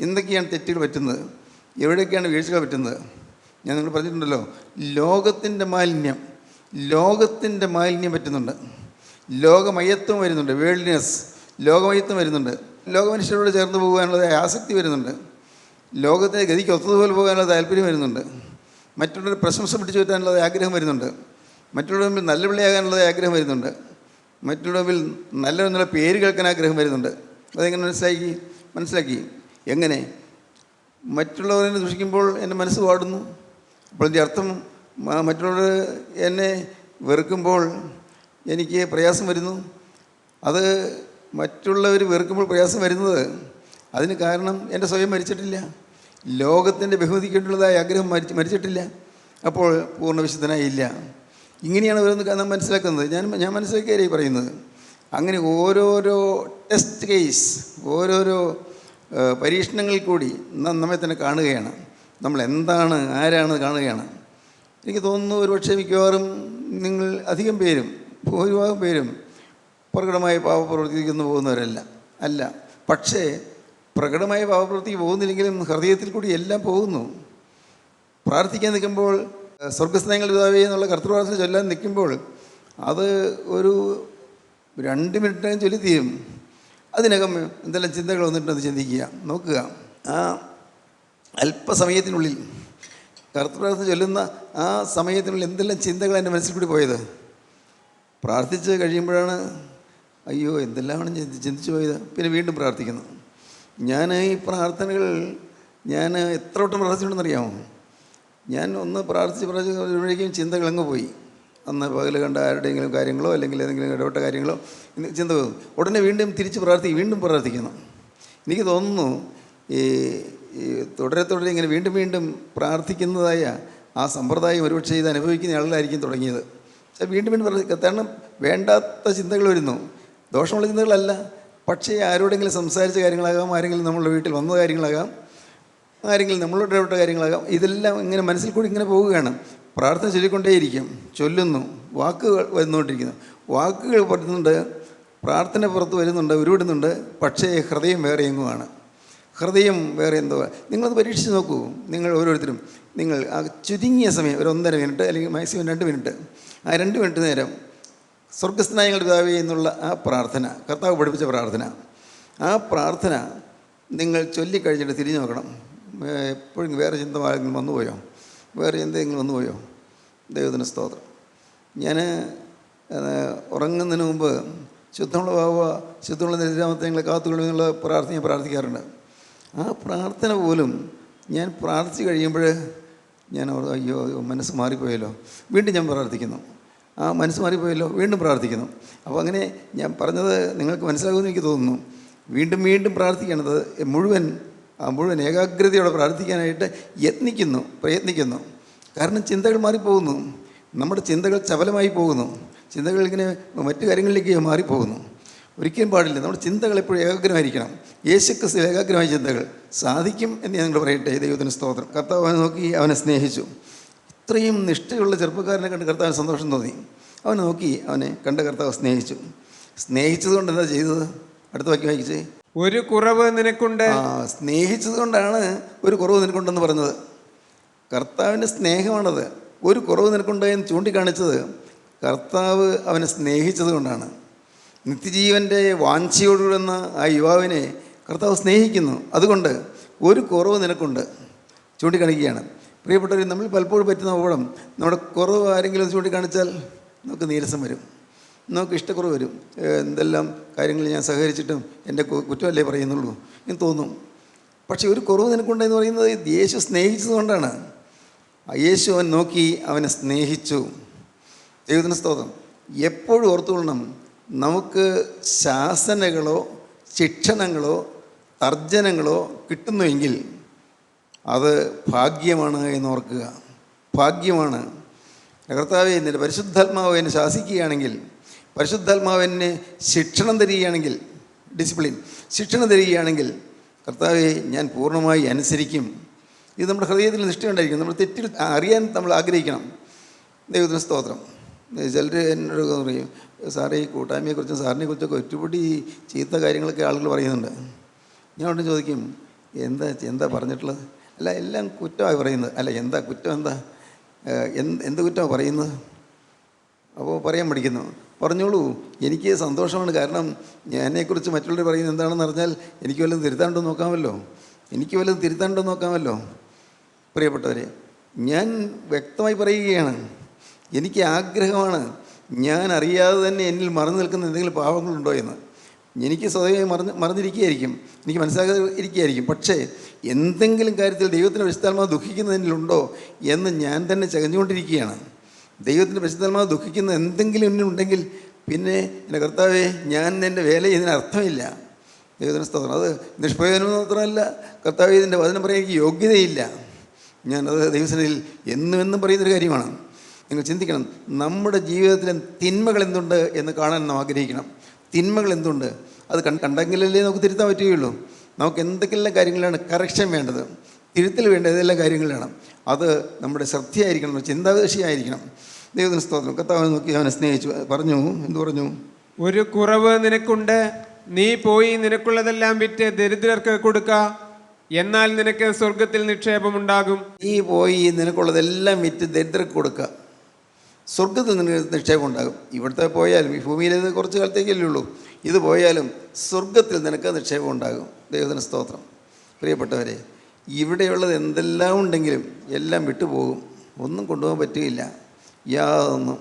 എന്തൊക്കെയാണ് തെറ്റുകൾ പറ്റുന്നത്? എവിടെയൊക്കെയാണ് വീഴ്ചകൾ പറ്റുന്നത്? ഞാൻ നിങ്ങൾ പറഞ്ഞിട്ടുണ്ടല്ലോ ലോകത്തിന്റെ മാലിന്യം ലോകത്തിന്റെ മാലിന്യം പറ്റുന്നുണ്ട്. ലോകമയത്വം വരുന്നുണ്ട്. വേൾഡിനെസ് ലോകമയത്വം വരുന്നുണ്ട്. ലോകമനുഷ്യരോട് ചേർന്ന് പോകാനുള്ള ആസക്തി വരുന്നുണ്ട്. ലോകത്തിന്റെ ഗതിക്ക് ഒത്തതുപോലെ പോകാനുള്ള താല്പര്യം വരുന്നുണ്ട്. മറ്റുള്ളവരുടെ പ്രശംസ പിടിച്ചു പറ്റാനുള്ള ആഗ്രഹം വരുന്നുണ്ട്. മുമ്പിൽ നല്ല പിള്ളിയാകാനുള്ളത് ആഗ്രഹം വരുന്നുണ്ട്. മറ്റുള്ളവരിൽ മുമ്പിൽ നല്ല എന്നുള്ള പേര് കേൾക്കാൻ ആഗ്രഹം വരുന്നുണ്ട്. അതെങ്ങനെ മനസ്സിലാക്കി? മനസ്സിലാക്കി. എങ്ങനെ? മറ്റുള്ളവരെ ദുഷിക്കുമ്പോൾ എന്റെ മനസ്സ് പാടുന്നു അപ്പോൾ എന്റെ അർത്ഥം മറ്റുള്ളവർ എന്നെ വെറുക്കുമ്പോൾ എനിക്ക് പ്രയാസം വരുന്നു. അത് മറ്റുള്ളവർ വെറുക്കുമ്പോൾ പ്രയാസം വരുന്നത് അതിന് കാരണം എന്റെ സ്വയം മരിച്ചിട്ടില്ല. ലോകത്തിന്റെ ബഹുമതിക്കേണ്ടുള്ളതായ ആഗ്രഹം മരിച്ച് മരിച്ചിട്ടില്ല. അപ്പോൾ പൂർണ വിശുദ്ധനായില്ല. ഇങ്ങനെയാണ് ഓരോന്ന് മനസ്സിലാക്കുന്നത്. ഞാൻ ഞാൻ മനസ്സിലാക്കിയാലേ പറയുന്നത്? അങ്ങനെ ഓരോരോ ടെസ്റ്റ് കേസ് ഓരോരോ പരീക്ഷണങ്ങൾ കൂടി നമ്മെ തന്നെ കാണുകയാണ്. നമ്മൾ എന്താണ് ആരാണ് കാണുകയാണ്? എനിക്ക് തോന്നുന്നു ഒരുപക്ഷെ മിക്കവാറും നിങ്ങൾ അധികം പേരും ഭൂരിഭാഗം പേരും പ്രകടമായ പാവപ്രവർത്തിക്കുന്നു പോകുന്നവരല്ല. അല്ല പക്ഷേ പ്രകടമായ പാവപ്രവൃത്തിക്ക് പോകുന്നില്ലെങ്കിലും ഹൃദയത്തിൽ കൂടി എല്ലാം പോകുന്നു. പ്രാർത്ഥിക്കാൻ നിൽക്കുമ്പോൾ സ്വർഗസ്നേഹങ്ങൾ പിതാവേ എന്നുള്ള കർത്തൃപ്രാർത്ഥന ചൊല്ലാൻ നിൽക്കുമ്പോൾ അത് ഒരു രണ്ട് മിനിറ്റ് ചൊല്ലി തീരും. അതിനകം എന്തെല്ലാം ചിന്തകൾ വന്നിട്ടുണ്ടെന്ന് ചിന്തിക്കുക. നോക്കുക. ആ അല്പസമയത്തിനുള്ളിൽ കർത്തപ്രാർത്ഥന ചൊല്ലുന്ന ആ സമയത്തിനുള്ളിൽ എന്തെല്ലാം ചിന്തകൾ എന്റെ മനസ്സിൽ കൂടി പോയത്? പ്രാർത്ഥിച്ച് കഴിയുമ്പോഴാണ് അയ്യോ എന്തെല്ലാമാണ് ചിന്തി ചിന്തിച്ചു പോയത്? പിന്നെ വീണ്ടും പ്രാർത്ഥിക്കുന്നു. ഞാൻ ഈ പ്രാർത്ഥനകൾ ഞാൻ എത്ര വട്ടം പ്രാർത്ഥിച്ചിട്ടുണ്ടെന്നറിയാമോ ഞാൻ ഒന്ന് പ്രാർത്ഥിച്ച് പ്രാർത്ഥിച്ച് ചിന്തകൾ അങ്ങ് പോയി. അന്ന് പകൽ കണ്ട ആരുടെയെങ്കിലും കാര്യങ്ങളോ അല്ലെങ്കിൽ ഏതെങ്കിലും ഇടപെട്ട കാര്യങ്ങളോ ചിന്ത ഉടനെ വീണ്ടും തിരിച്ച് പ്രാർത്ഥിക്കും വീണ്ടും പ്രാർത്ഥിക്കുന്നു എനിക്ക് തോന്നുന്നു ഈ തുടരെ തുടരെ ഇങ്ങനെ വീണ്ടും വീണ്ടും പ്രാർത്ഥിക്കുന്നതായ ആ സമ്പ്രദായം ഒരുപക്ഷെ ഇത് അനുഭവിക്കുന്ന ആളുകളായിരിക്കും തുടങ്ങിയത്. വീണ്ടും വീണ്ടും പ്രാർത്ഥിക്കുക കാരണം വേണ്ടാത്ത ചിന്തകൾ വരുന്നു. ദോഷമുള്ള ചിന്തകളല്ല. പക്ഷേ ആരോടെങ്കിലും സംസാരിച്ച കാര്യങ്ങളാകാം ആരെങ്കിലും നമ്മളുടെ വീട്ടിൽ വന്ന കാര്യങ്ങളാകാം ആരെങ്കിലും നമ്മളോട് ഇടപെട്ട കാര്യങ്ങളാകാം ഇതെല്ലാം ഇങ്ങനെ മനസ്സിൽ കൂടി ഇങ്ങനെ പോവുകയാണ്. പ്രാർത്ഥന ചൊല്ലിക്കൊണ്ടേയിരിക്കും. ചൊല്ലുന്നു. വാക്കുകൾ വന്നുകൊണ്ടിരിക്കുന്നു. വാക്കുകൾ പറ്റുന്നുണ്ട്. പ്രാർത്ഥന പുറത്ത് വരുന്നുണ്ട്. ഉരുവിടുന്നുണ്ട്. പക്ഷേ ഹൃദയം വേറെ എങ്ങുമാണ് ഹൃദയം വേറെ എന്തോ നിങ്ങളത് പരീക്ഷിച്ച് നോക്കൂ. നിങ്ങൾ ഓരോരുത്തരും. നിങ്ങൾ ആ ചുരുങ്ങിയ സമയം ഒരു ഒന്നര മിനിറ്റ് അല്ലെങ്കിൽ മാക്സിമം രണ്ട് മിനിറ്റ് ആ രണ്ട് മിനിറ്റ് നേരം സ്വർഗസ്ഥനായ ഞങ്ങളുടെ പിതാവേ എന്നുള്ള ആ പ്രാർത്ഥന കർത്താവ് പഠിപ്പിച്ച പ്രാർത്ഥന ആ പ്രാർത്ഥന നിങ്ങൾ ചൊല്ലിക്കഴിഞ്ഞിട്ട് തിരിഞ്ഞു നോക്കണം. എപ്പോഴും വേറെ ചിന്ത ആരെങ്കിലും വന്നുപോയോ വേറെ എന്തെങ്കിലും വന്നുപോയോ ദൈവത്തിന് സ്തോത്രം. ഞാൻ ഉറങ്ങുന്നതിന് മുമ്പ് ശുദ്ധമുള്ള ഭാവ ശുദ്ധമുള്ള നിരാമത്തെ ഞങ്ങളെ കാത്തുകൊള്ളു പ്രാർത്ഥന ഞാൻ പ്രാർത്ഥിക്കാറുണ്ട്. ആ പ്രാർത്ഥന പോലും ഞാൻ പ്രാർത്ഥിച്ച് കഴിയുമ്പോൾ ഞാൻ അയ്യോ മനസ്സ് മാറിപ്പോയല്ലോ. വീണ്ടും ഞാൻ പ്രാർത്ഥിക്കുന്നു. ആ മനസ്സ് മാറിപ്പോയല്ലോ വീണ്ടും പ്രാർത്ഥിക്കുന്നു. അപ്പോൾ അങ്ങനെ ഞാൻ പറഞ്ഞത് നിങ്ങൾക്ക് മനസ്സിലാകുമെന്ന് എനിക്ക് തോന്നുന്നു. വീണ്ടും വീണ്ടും പ്രാർത്ഥിക്കേണ്ടത് മുഴുവൻ മുഴുവൻ ഏകാഗ്രതയോടെ പ്രാർത്ഥിക്കാനായിട്ട് യത്നിക്കുന്നു പ്രയത്നിക്കുന്നു. കാരണം ചിന്തകൾ മാറിപ്പോകുന്നു. നമ്മുടെ ചിന്തകൾ ചപലമായി പോകുന്നു. ചിന്തകൾ ഇങ്ങനെ മറ്റു കാര്യങ്ങളിലേക്ക് മാറിപ്പോകുന്നു. ഒരിക്കലും പാടില്ല. നമ്മുടെ ചിന്തകൾ എപ്പോഴും ഏകാഗ്രമായിരിക്കണം. യേശുക്രിസ്തു ഏകാഗ്രമായ ചിന്തകൾ സാധിക്കും എന്ന് ഞങ്ങൾ പറയട്ടെ. ദൈവത്തിന് സ്തോത്രം. കർത്താവ് അവനെ നോക്കി അവനെ സ്നേഹിച്ചു. ഇത്രയും നിഷ്ഠയുള്ള ചെറുപ്പക്കാരനെ കണ്ട് കർത്താവിന് സന്തോഷം തോന്നി. അവനെ നോക്കി അവനെ കണ്ട കർത്താവ് സ്നേഹിച്ചു. സ്നേഹിച്ചതുകൊണ്ട് എന്താ ചെയ്തത്? അടുത്ത വാക്യം വായിച്ചേ ഒരു കുറവ് നിനക്കുണ്ട്? സ്നേഹിച്ചത് കൊണ്ടാണ് ഒരു കുറവ് നിനക്കുണ്ടെന്ന് പറഞ്ഞത്. കർത്താവിന്റെ സ്നേഹമാണത്. ഒരു കുറവ് നിനക്കുണ്ടായെന്ന് ചൂണ്ടിക്കാണിച്ചത് കർത്താവ് അവനെ സ്നേഹിച്ചത് കൊണ്ടാണ് നിത്യജീവന്റെ വാഞ്ചയോടുകൂടുന്ന ആ യുവാവിനെ കർത്താവ് സ്നേഹിക്കുന്നു. അതുകൊണ്ട് ഒരു കുറവ് നിനക്കുണ്ട്. ചൂണ്ടിക്കാണിക്കുകയാണ്. പ്രിയപ്പെട്ടവർ നമ്മൾ പലപ്പോഴും പറ്റുന്ന അപകടം നമ്മുടെ കുറവ് ആരെങ്കിലും ചൂണ്ടിക്കാണിച്ചാൽ നമുക്ക് നീരസം വരും. നമുക്ക് ഇഷ്ടക്കുറവ് വരും. എന്തെല്ലാം കാര്യങ്ങൾ ഞാൻ സഹകരിച്ചിട്ടും എന്റെ കുറ്റമല്ലേ പറയുന്നുള്ളൂ എന്ന് തോന്നും. പക്ഷേ ഒരു കുറവ് നിനക്കുണ്ടെന്ന് പറയുന്നത് യേശു സ്നേഹിച്ചതുകൊണ്ടാണ്. യേശു അവൻ നോക്കി അവനെ സ്നേഹിച്ചു. ദൈവത്തിന് സ്തോത്രം. എപ്പോഴും ഓർത്തുകൊള്ളണം നമുക്ക് ശാസനകളോ ശിക്ഷണങ്ങളോ തർജനങ്ങളോ കിട്ടുന്നുവെങ്കിൽ അത് ഭാഗ്യമാണ് എന്ന് ഓർക്കുക. ഭാഗ്യമാണ്. കർത്താവ് എന്നിട്ട് പരിശുദ്ധാത്മാവ് എന്നെ ശാസിക്കുകയാണെങ്കിൽ പരിശുദ്ധാത്മാവ് എന്നെ ശിക്ഷണം തരികയാണെങ്കിൽ ഡിസിപ്ലിൻ ശിക്ഷണം തരികയാണെങ്കിൽ കർത്താവെ ഞാൻ പൂർണമായി അനുസരിക്കും. ഇത് നമ്മുടെ ഹൃദയത്തിൽ നിഷ്ഠയുണ്ടായിരിക്കും നമ്മൾ തെറ്റിൽ അറിയാൻ നമ്മൾ ആഗ്രഹിക്കണം. ദൈവത്തിന് സ്തോത്രം. ചിലർ എന്നോട് പറയും സാറേ ഈ കൂട്ടായ്മയെക്കുറിച്ചും സാറിനെക്കുറിച്ചൊക്കെ ഒറ്റപ്പെടി ചീത്ത കാര്യങ്ങളൊക്കെ ആളുകൾ പറയുന്നുണ്ട്. ഞാൻ ഉടനെ ചോദിക്കും എന്താ എന്താ പറഞ്ഞിട്ടുള്ളത്? അല്ല എല്ലാം കുറ്റമായി പറയുന്നത്. അല്ല എന്താ കുറ്റം എന്ത് എന്ത് കുറ്റമാണ് പറയുന്നത്? അപ്പോൾ പറയാൻ പഠിക്കുന്നു. പറഞ്ഞോളൂ എനിക്ക് സന്തോഷമാണ്. കാരണം എന്നെക്കുറിച്ച് മറ്റുള്ളവർ പറയുന്നത് എന്താണെന്ന് അറിഞ്ഞാൽ എനിക്ക് വല്ലതും തിരുത്താണ്ടോ നോക്കാമല്ലോ. എനിക്ക് വല്ലതും തിരുത്താണ്ടോ നോക്കാമല്ലോ. പ്രിയപ്പെട്ടവരെ ഞാൻ വ്യക്തമായി പറയുകയാണ് എനിക്ക് ആഗ്രഹമാണ് ഞാൻ അറിയാതെ തന്നെ എന്നിൽ മറന്നു നിൽക്കുന്ന എന്തെങ്കിലും പാവങ്ങളുണ്ടോ എന്ന്. എനിക്ക് സ്വതവേ മറന്ന് മറന്നിരിക്കുകയായിരിക്കും. എനിക്ക് മനസ്സിലാകാതെ ഇരിക്കുകയായിരിക്കും. പക്ഷേ എന്തെങ്കിലും കാര്യത്തിൽ ദൈവത്തിന്റെ വിശുദ്ധാത്മാവ് എന്നിലുണ്ടോ എന്ന് ഞാൻ തന്നെ ചകഞ്ഞുകൊണ്ടിരിക്കുകയാണ്. ദൈവത്തിന്റെ പരിശുദ്ധമാ ദുഃഖിക്കുന്ന എന്തെങ്കിലും എന്നിലുണ്ടെങ്കിൽ പിന്നെ എന്റെ കർത്താവേ ഞാൻ എന്റെ വേല ഇതിന് അർത്ഥമില്ല. ദൈവത്തിന് സ്തോത്രം. അത് നിഷ്പ്രയോജനം മാത്രമല്ല കർത്താവ് ഇതിന്റെ വചനം പറയാൻ എനിക്ക് യോഗ്യതയില്ല. ഞാനത് ദൈവസനയിൽ എന്നും എന്നും പറയുന്നൊരു കാര്യമാണ്. നിങ്ങൾ ചിന്തിക്കണം നമ്മുടെ ജീവിതത്തിലെ തിന്മകൾ എന്തുണ്ട് എന്ന് കാണാൻ നാം ആഗ്രഹിക്കണം. തിന്മകൾ എന്തുണ്ട്? അത് കണ്ടെങ്കിലല്ലേ നമുക്ക് തിരുത്താൻ പറ്റുകയുള്ളൂ. നമുക്ക് എന്തൊക്കെയെല്ലാം കാര്യങ്ങളാണ് കറക്ഷൻ വേണ്ടത്? തിരുത്തൽ വേണ്ട ഏതെല്ലാം കാര്യങ്ങളാണ് അത് നമ്മുടെ ശ്രദ്ധയായിരിക്കണം ചിന്താവിഷയമായിരിക്കണം ദൈവത്തിന് സ്തോത്രം. കർത്താവ് നോക്കി അവനെ സ്നേഹിച്ചു. പറഞ്ഞു എന്തു പറഞ്ഞു? ഒരു കുറവ് നിനക്കുണ്ട്. നീ പോയി നിനക്കുള്ളതെല്ലാം വിറ്റ് ദരിദ്രർക്ക് കൊടുക്ക. എന്നാൽ നിനക്ക് സ്വർഗത്തിൽ നിക്ഷേപമുണ്ടാകും. നീ പോയി നിനക്കുള്ളതെല്ലാം വിറ്റ് ദരിദ്രർക്ക് കൊടുക്കുക സ്വർഗത്തിൽ നിനക്ക് നിക്ഷേപം ഉണ്ടാകും ഇവിടുത്തെ പോയാലും ഈ ഭൂമിയിലേത് കുറച്ച് കാലത്തേക്കല്ലേ ഉള്ളൂ. ഇത് പോയാലും സ്വർഗത്തിൽ നിനക്ക് നിക്ഷേപം ഉണ്ടാകും ദൈവത്തിന് സ്തോത്രം. പ്രിയപ്പെട്ടവരെ ഇവിടെയുള്ളത് എന്തെല്ലാം ഉണ്ടെങ്കിലും എല്ലാം വിട്ടുപോകും. ഒന്നും കൊണ്ടുപോകാൻ പറ്റുകയില്ല യാതൊന്നും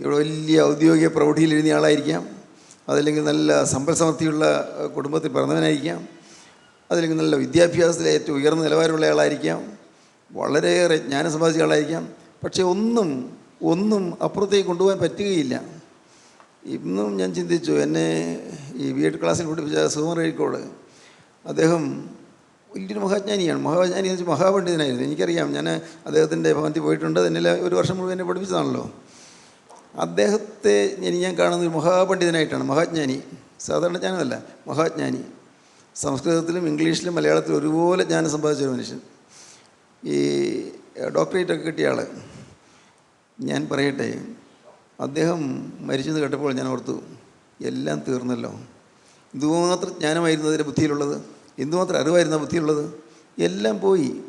ഇവിടെ വലിയ ഔദ്യോഗിക പ്രൗഢിയിൽ എഴുതിയ ആളായിരിക്കാം. അതല്ലെങ്കിൽ നല്ല സമ്പൽ സമൃദ്ധിയുള്ള കുടുംബത്തിൽ പിറന്നവനായിരിക്കാം. അതല്ലെങ്കിൽ നല്ല വിദ്യാഭ്യാസത്തിലെ ഏറ്റവും ഉയർന്ന നിലവാരമുള്ള ആളായിരിക്കാം. വളരെയേറെ ജ്ഞാനം സമ്പാദിച്ച ആളായിരിക്കാം. പക്ഷേ ഒന്നും ഒന്നും അപ്പുറത്തേക്ക് കൊണ്ടുപോകാൻ പറ്റുകയില്ല. ഇന്നും ഞാൻ ചിന്തിച്ചു എന്നെ ഈ ബി എഡ് ക്ലാസ്സിൽ പഠിപ്പിച്ച സുകുമാർ കഴിക്കോട് അദ്ദേഹം വലിയൊരു മഹാജ്ഞാനിയാണ്. മഹാജ്ഞാനി എന്ന് വെച്ചാൽ മഹാപണ്ഡിതനായിരുന്നു. എനിക്കറിയാം. ഞാൻ അദ്ദേഹത്തിന്റെ ഭവനത്തിൽ പോയിട്ടുണ്ട്. എന്നെ ഒരു വർഷം മുഴുവൻ എന്നെ പഠിപ്പിച്ചതാണല്ലോ. അദ്ദേഹത്തെ ഇനി ഞാൻ കാണുന്ന ഒരു മഹാപണ്ഡിതനായിട്ടാണ്. മഹാജ്ഞാനി. സാധാരണ ജ്ഞാനമല്ല. മഹാജ്ഞാനി. സംസ്കൃതത്തിലും ഇംഗ്ലീഷിലും മലയാളത്തിലും ഒരുപോലെ ജ്ഞാനം സമ്പാദിച്ച ഒരു മനുഷ്യൻ. ഈ ഡോക്ടറേറ്റ് ഒക്കെ കിട്ടിയ ആൾ ഞാൻ പറയട്ടെ. അദ്ദേഹം മരിച്ചെന്ന് കേട്ടപ്പോൾ ഞാൻ ഓർത്തു എല്ലാം തീർന്നല്ലോ. എന്തുമാത്രം ജ്ഞാനമായിരുന്നു അതിന്റെ ബുദ്ധിയിലുള്ളത്. എന്തുമാത്രം അറിവായിരുന്നു ബുദ്ധിയുള്ളത്? എല്ലാം പോയി.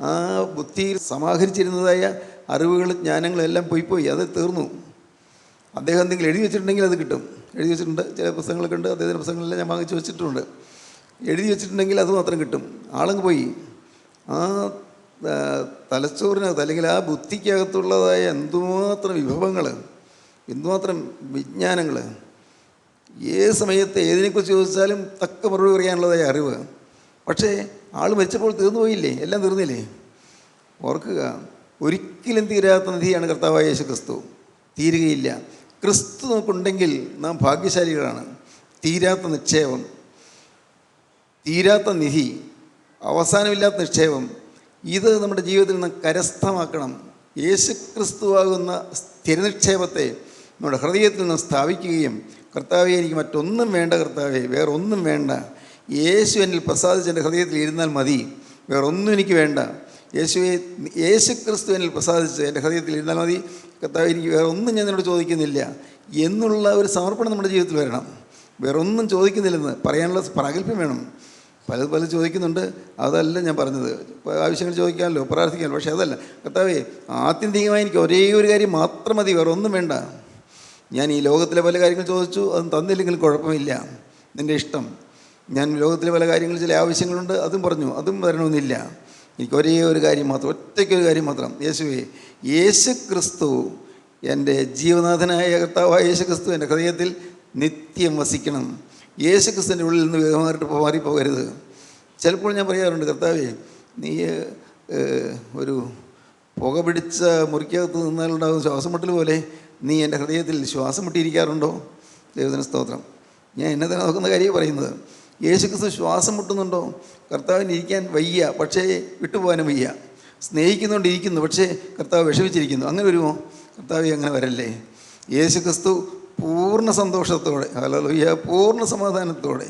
ആ ബുദ്ധിയിൽ സമാഹരിച്ചിരുന്നതായ അറിവുകളും ജ്ഞാനങ്ങളും എല്ലാം പോയി പോയി. അത് തീർന്നു. അദ്ദേഹം എന്തെങ്കിലും എഴുതി വെച്ചിട്ടുണ്ടെങ്കിൽ അത് കിട്ടും. എഴുതി വെച്ചിട്ടുണ്ട്. ചില പുസ്തകങ്ങളൊക്കെ ഉണ്ട്. അദ്ദേഹത്തിന്റെ പുസ്തകങ്ങളെല്ലാം ഞാൻ വാങ്ങിച്ച് വെച്ചിട്ടുണ്ട്. എഴുതി വെച്ചിട്ടുണ്ടെങ്കിൽ അത് മാത്രം കിട്ടും. ആളങ്ങ് പോയി. ആ, തലച്ചോറിനകത്ത് അല്ലെങ്കിൽ ആ ബുദ്ധിക്കകത്തുള്ളതായ എന്തുമാത്രം വിഭവങ്ങൾ എന്തുമാത്രം വിജ്ഞാനങ്ങൾ ഏത് സമയത്ത് ഏതിനെക്കുറിച്ച് ചോദിച്ചാലും തക്ക മറുപടി പറയാനുള്ളതായ അറിവ്. പക്ഷേ ആൾ മരിച്ചപ്പോൾ തീർന്നു പോയില്ലേ? എല്ലാം തീർന്നില്ലേ? ഓർക്കുക ഒരിക്കലും തീരാത്ത നിധിയാണ് കർത്താവായ യേശു ക്രിസ്തു തീരുകയില്ല. ക്രിസ്തു നമുക്കുണ്ടെങ്കിൽ നാം ഭാഗ്യശാലികളാണ്. തീരാത്ത നിക്ഷേപം തീരാത്ത നിധി അവസാനമില്ലാത്ത നിക്ഷേപം. ഇത് നമ്മുടെ ജീവിതത്തിൽ നിന്ന് കരസ്ഥമാക്കണം. യേശു ക്രിസ്തുവാകുന്ന സ്ഥിരനിക്ഷേപത്തെ നമ്മുടെ ഹൃദയത്തിൽ നിന്ന് സ്ഥാപിക്കുകയും കർത്താവെ എനിക്ക് മറ്റൊന്നും വേണ്ട കർത്താവെ. വേറെ ഒന്നും വേണ്ട. യേശു എന്നിൽ പ്രസാദിച്ച് എന്റെ ഹൃദയത്തിൽ ഇരുന്നാൽ മതി. വേറൊന്നും എനിക്ക് വേണ്ട. യേശുവെ യേശു ക്രിസ്തു എന്നിൽ പ്രസാദിച്ച് എന്റെ ഹൃദയത്തിൽ ഇരുന്നാൽ മതി. കർത്താവ് എനിക്ക് വേറെ ഒന്നും ഞാൻ നിന്നോട് ചോദിക്കുന്നില്ല. എന്നുള്ള ഒരു സമർപ്പണം നമ്മുടെ ജീവിതത്തിൽ വരണം. വേറൊന്നും ചോദിക്കുന്നില്ലെന്ന് പറയാനുള്ള പ്രാഗൽഭ്യം വേണം. പല പല ചോദിക്കുന്നുണ്ട്. അതല്ല ഞാൻ പറഞ്ഞത്. ആവശ്യങ്ങൾ ചോദിക്കാമല്ലോ പ്രാർത്ഥിക്കാമല്ലോ പക്ഷേ അതല്ല. കർത്താവേ ആത്യന്തികമായി എനിക്ക് ഒരേ ഒരു കാര്യം മാത്രം മതി. വേറെ ഒന്നും വേണ്ട. ഞാൻ ഈ ലോകത്തിലെ പല കാര്യങ്ങൾ ചോദിച്ചു അതും തന്നില്ലെങ്കിൽ കുഴപ്പമില്ല. നിന്റെ ഇഷ്ടം. ഞാൻ ലോകത്തിലെ പല കാര്യങ്ങൾ ചില ആവശ്യങ്ങളുണ്ട് അതും പറഞ്ഞു അതും വരണമെന്നില്ല. എനിക്ക് ഒരേ ഒരു കാര്യം മാത്രം ഒറ്റയ്ക്കൊരു കാര്യം മാത്രം. യേശുവേ യേശു ക്രിസ്തു എന്റെ ജീവനാഥനായ കർത്താവായ യേശു ക്രിസ്തു എന്റെ ഹൃദയത്തിൽ നിത്യം വസിക്കണം. യേശു ക്രിസ്തുവിന്റെ ഉള്ളിൽ നിന്ന് വേഗമായിട്ട് മാറിപ്പോകരുത്. ചിലപ്പോൾ ഞാൻ പറയാറുണ്ട് കർത്താവേ നീ ഒരു പുക പിടിച്ച മുറിക്കകത്ത് നിന്നാലുണ്ടാകുന്ന ശ്വാസം മുട്ടൽ പോലെ നീ എന്റെ ഹൃദയത്തിൽ ശ്വാസം മുട്ടിയിരിക്കാറുണ്ടോ? ദൈവത്തിന് സ്തോത്രം. ഞാൻ എന്നെ തന്നെ നോക്കുന്ന കാര്യം പറയുന്നത്. യേശുക്രിസ്തു ശ്വാസം മുട്ടുന്നുണ്ടോ? കർത്താവിന് ഇരിക്കാൻ വയ്യ പക്ഷേ വിട്ടുപോകാനും വയ്യ. സ്നേഹിക്കുന്നുകൊണ്ട് ഇരിക്കുന്നു പക്ഷേ കർത്താവ് വിഷമിച്ചിരിക്കുന്നു. അങ്ങനെ വരുമോ? കർത്താവ് അങ്ങനെ വരല്ലേ? യേശുക്രിസ്തു പൂർണ സന്തോഷത്തോടെ ഹല്ലേലൂയ പൂർണ സമാധാനത്തോടെ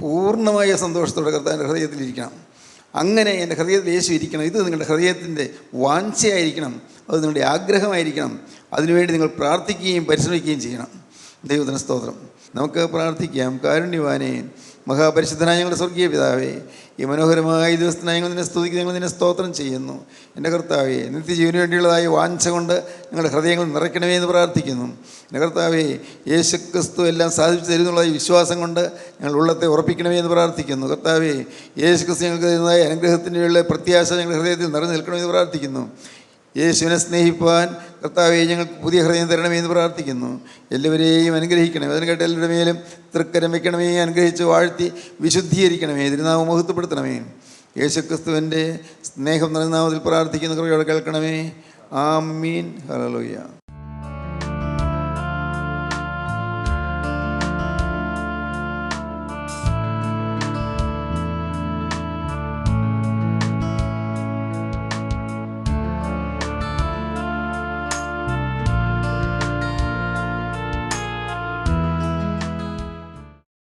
പൂർണമായ സന്തോഷത്തോടെ കർത്താവിന്റെ ഹൃദയത്തിലിരിക്കണം അങ്ങനെ എന്റെ ഹൃദയത്തിൽ യേശു ഇരിക്കണം. ഇത് നിങ്ങളുടെ ഹൃദയത്തിന്റെ വാഞ്ചയായിരിക്കണം. അത് നിങ്ങളുടെ ആഗ്രഹമായിരിക്കണം. അതിനുവേണ്ടി നിങ്ങൾ പ്രാർത്ഥിക്കുകയും പരിശ്രമിക്കുകയും ചെയ്യണം. ദൈവത്തിന് സ്തോത്രം. നമുക്ക് പ്രാർത്ഥിക്കാം. കാരുണ്യവാനെ മഹാപരിശുദ്ധനായ ഞങ്ങളുടെ സ്വർഗീയ പിതാവേ ഈ മനോഹരമായ ദിവസത്തിനായി ഞങ്ങൾ നിന്നെ സ്തുതിക്ക് ഞങ്ങൾ നിന്നെ സ്തോത്രം ചെയ്യുന്നു. എന്റെ കർത്താവേ നിത്യജീവന് വേണ്ടിയുള്ളതായി വാഞ്ച കൊണ്ട് ഞങ്ങളുടെ ഹൃദയങ്ങൾ നിറയ്ക്കണമേ എന്ന് പ്രാർത്ഥിക്കുന്നു. എന്റെ കർത്താവേ യേശു ക്രിസ്തു എല്ലാം സാധിച്ചു തരുന്നുള്ള വിശ്വാസം കൊണ്ട് ഞങ്ങൾ ഉള്ളത്തെ ഉറപ്പിക്കണമേ എന്ന് പ്രാർത്ഥിക്കുന്നു. കർത്താവേ യേശു ക്രിസ്തു ഞങ്ങൾക്ക് തരുന്നതായ അനുഗ്രഹത്തിന്റെ പ്രത്യാശ ഞങ്ങളുടെ ഹൃദയത്തിൽ നിറഞ്ഞു നിൽക്കണമെന്ന് പ്രാർത്ഥിക്കുന്നു. യേശുവിനെ സ്നേഹിപ്പാൻ കർത്താവെ ഞങ്ങൾക്ക് പുതിയ ഹൃദയം തരണമേ എന്ന് പ്രാർത്ഥിക്കുന്നു. എല്ലാവരെയും അനുഗ്രഹിക്കണമേ. അതിന് കേട്ട എല്ലാവരുടെ മേലും തൃക്കരം വയ്ക്കണമേ അനുഗ്രഹിച്ച് വാഴ്ത്തി വിശുദ്ധീകരിക്കണമേ. തിരുനാമം മഹത്വപ്പെടുത്തണമേ. യേശുക്രിസ്തുവിന്റെ സ്നേഹം നിറഞ്ഞ നാമത്തിൽ പ്രാർത്ഥിക്കുന്ന കൃപയോടെ കേൾക്കണമേ. ആ മീൻ ഹലലോയ്യ